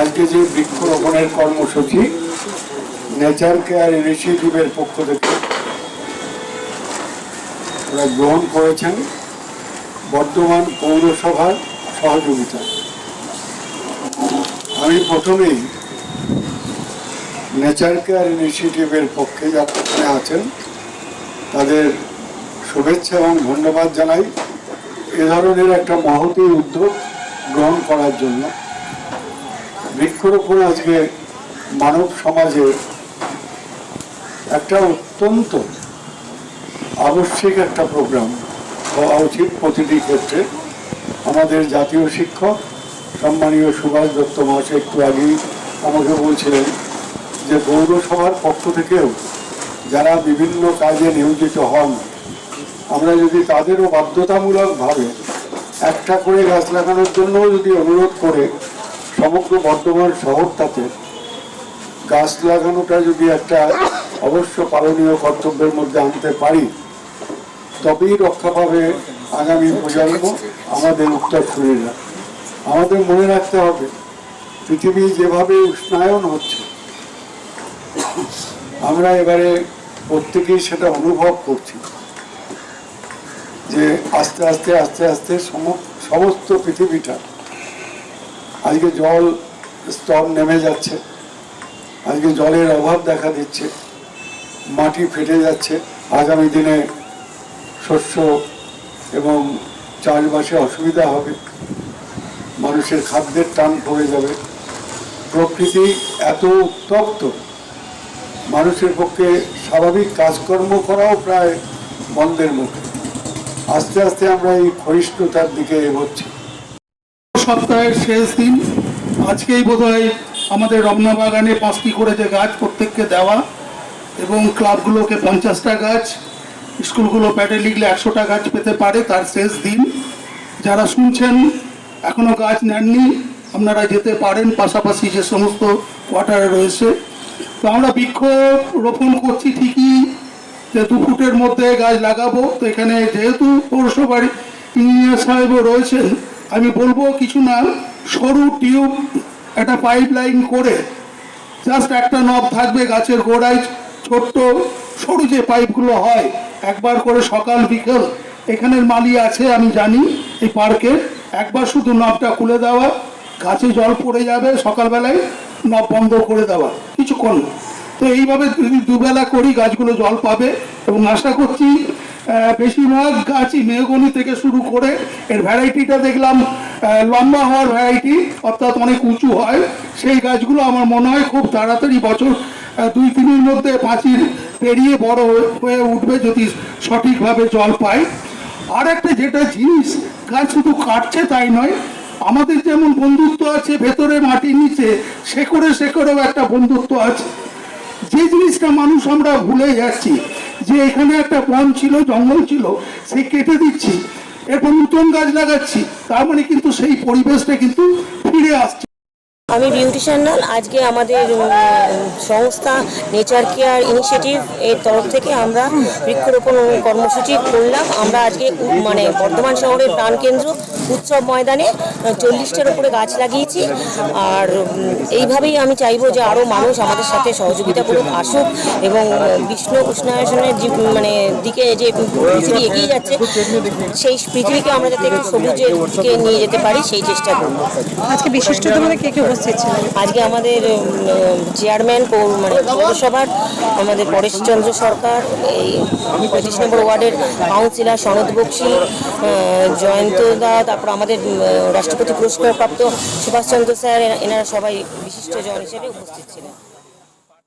আজকে যে বৃক্ষরোপণের কর্মসূচি নেচার কেয়ার ইনিশিয়েটিভের পক্ষ থেকে ওরা গ্রহণ করেছেন বর্ধমান পৌরসভার সহযোগিতা। আমি প্রথমেই নেচার কেয়ার ইনিশিয়েটিভের পক্ষে যারা আছেন, তাদের শুভেচ্ছা এবং ধন্যবাদ জানাই। এ ধরনের একটা মহতী উদ্যোগ গ্রহণ করার জন্য। বৃক্ষরোপণ আজকে মানব সমাজে একটা অত্যন্ত আবশ্যিক একটা প্রোগ্রাম হওয়া উচিত প্রতিটি ক্ষেত্রে। আমাদের জাতীয় শিক্ষক, সম্মানীয় সুভাষ দত্ত মহাশয় একটু আগেই আমাকে বলছিলেন যে পৌরসভার পক্ষ থেকেও যারা বিভিন্ন কাজে নিয়োজিত হন, আমরা যদি তাদেরও বাধ্যতামূলকভাবে একটা করে গাছ লাগানোর জন্যও যদি অনুরোধ করে সমগ্র বর্ধমান শহরটাতে গাছ লাগানোটা যদি একটা অবশ্য পালনীয় কর্তব্যের মধ্যে আনতে পারি, তবেই রক্ষা পাবে আগামী প্রজন্ম, আমাদের উত্তরসূরিরা আমাদের মনে রাখতে হবে, পৃথিবী যেভাবে উষ্ণায়ন হচ্ছে, আমরা এবারে প্রত্যেকেই সেটা অনুভব করছি যে আস্তে আস্তে আস্তে আস্তে সম- সমস্ত পৃথিবীটা আজকে জল স্তর নেমে যাচ্ছে। আজকে জলের অভাব দেখা দিচ্ছে। মাটি ফেটে যাচ্ছে। আগামী দিনে শস্য এবং চাষবাসে অসুবিধা হবে। মানুষের খাদ্যের টান পড়ে যাবে। প্রকৃতি এত উত্তপ্ত। মানুষের পক্ষে স্বাভাবিক কাজকর্ম করাও প্রায় বন্ধের মুখে। আস্তে আস্তে আমরা এই ক্ষয়িষ্ণুতার দিকে এগোচ্ছি। সপ্তাহের শেষ দিন। আজকেই বোধহয় আমাদের রমনা বাগানে পাঁচটি করে যে গাছ প্রত্যেককে দেওয়া এবং ক্লাবগুলোকে পঞ্চাশটা গাছ, স্কুলগুলো প্যাডে লিখলে একশোটা গাছ পেতে পারে তার শেষ দিন। যারা শুনছেন এখনও গাছ নেননি, আপনারা যেতে পারেন, পাশাপাশি যে সমস্ত কোয়ার্টারে রয়েছে। তো আমরা বৃক্ষ রোপণ করছি ঠিকই, যে দু ফুটের মধ্যে গাছ লাগাবো। তো এখানে যেহেতু পৌরসভার ইঞ্জিনিয়ার সাহেবও রয়েছেন আমি বলব কিছু না, সরু টিউব একটা পাইপ লাইন করে জাস্ট একটা নব থাকবে গাছের গোড়ায়, ছোট্ট সরু যে পাইপগুলো হয়, একবার করে সকাল, বিকেল, এখানের মালি আছে, আমি জানি, এই পার্কে একবার শুধু নবটা খুলে দেওয়া, গাছে জল পড়ে যাবে সকালবেলায় নব বন্ধ করে দেওয়া, কিছুক্ষণ। তো এইভাবে যদি দুবেলা করি, গাছগুলো জল পাবে, এবং আশা করছি বেশিরভাগ গাছই মেহগনি থেকে শুরু করে এর ভ্যারাইটিটা দেখলাম লম্বা হওয়ার ভ্যারাইটি অর্থাৎ অনেক উঁচু হয়। সেই গাছগুলো আমার মনে হয় খুব তাড়াতাড়ি বছর দুই তিনের মধ্যে পাঁচির পেরিয়ে বড় হয়ে- উঠবে যদি সঠিকভাবে জল পায় আর একটা যেটা জিনিস, গাছ শুধু কাটছে তাই নয়, আমাদের যেমন বন্ধুত্ব আছে ভেতরে মাটির নিচে, শেকড়ে শেকড়েও একটা বন্ধুত্ব আছে। যে জিনিসটা মানুষ আমরা ভুলে যাচ্ছি, যে এখানে একটা বন ছিল, জঙ্গল ছিল, সে কেটে দিচ্ছি এরপর নতুন গাছ লাগাচ্ছি, তার মানে কিন্তু সেই পরিবেশটা কিন্তু ফিরে আসছে। আমি বিউটিশিয়ানাল আজকে আমাদের সংস্থা নেচার কেয়ার ইনিশিয়েটিভ এর তরফ থেকে আমরা বৃক্ষরোপণ কর্মসূচি করলাম। আমরা আজকে মানে বর্ধমান শহরের প্রাণকেন্দ্র উৎসব ময়দানে চল্লিশটার উপরে গাছ লাগিয়েছি। আর এইভাবেই আমি চাইব যে আরও মানুষ আমাদের সাথে সহযোগিতা করুক আসুক এবং বিষ্ণু উষ্ণায়নের যে মানে দিকে যে পৃথিবী এগিয়ে যাচ্ছে, সেই পৃথিবীকে আমরা যাতে একটু সবুজের দিকে নিয়ে যেতে পারি, সেই চেষ্টা করব। আজকে বিশিষ্ট কে কে আজকে আমাদের চেয়ারম্যান মানে পৌরসভার আমাদের পরেশচন্দ্র সরকার, এই পঁচিশ নম্বর ওয়ার্ডের কাউন্সিলর সনদ বক্সি জয়ন্ত দা, তারপর আমাদের রাষ্ট্রপতি পুরস্কারপ্রাপ্ত সুভাষচন্দ্র স্যার এনারা সবাই বিশিষ্ট জন হিসেবে উপস্থিত ছিলেন।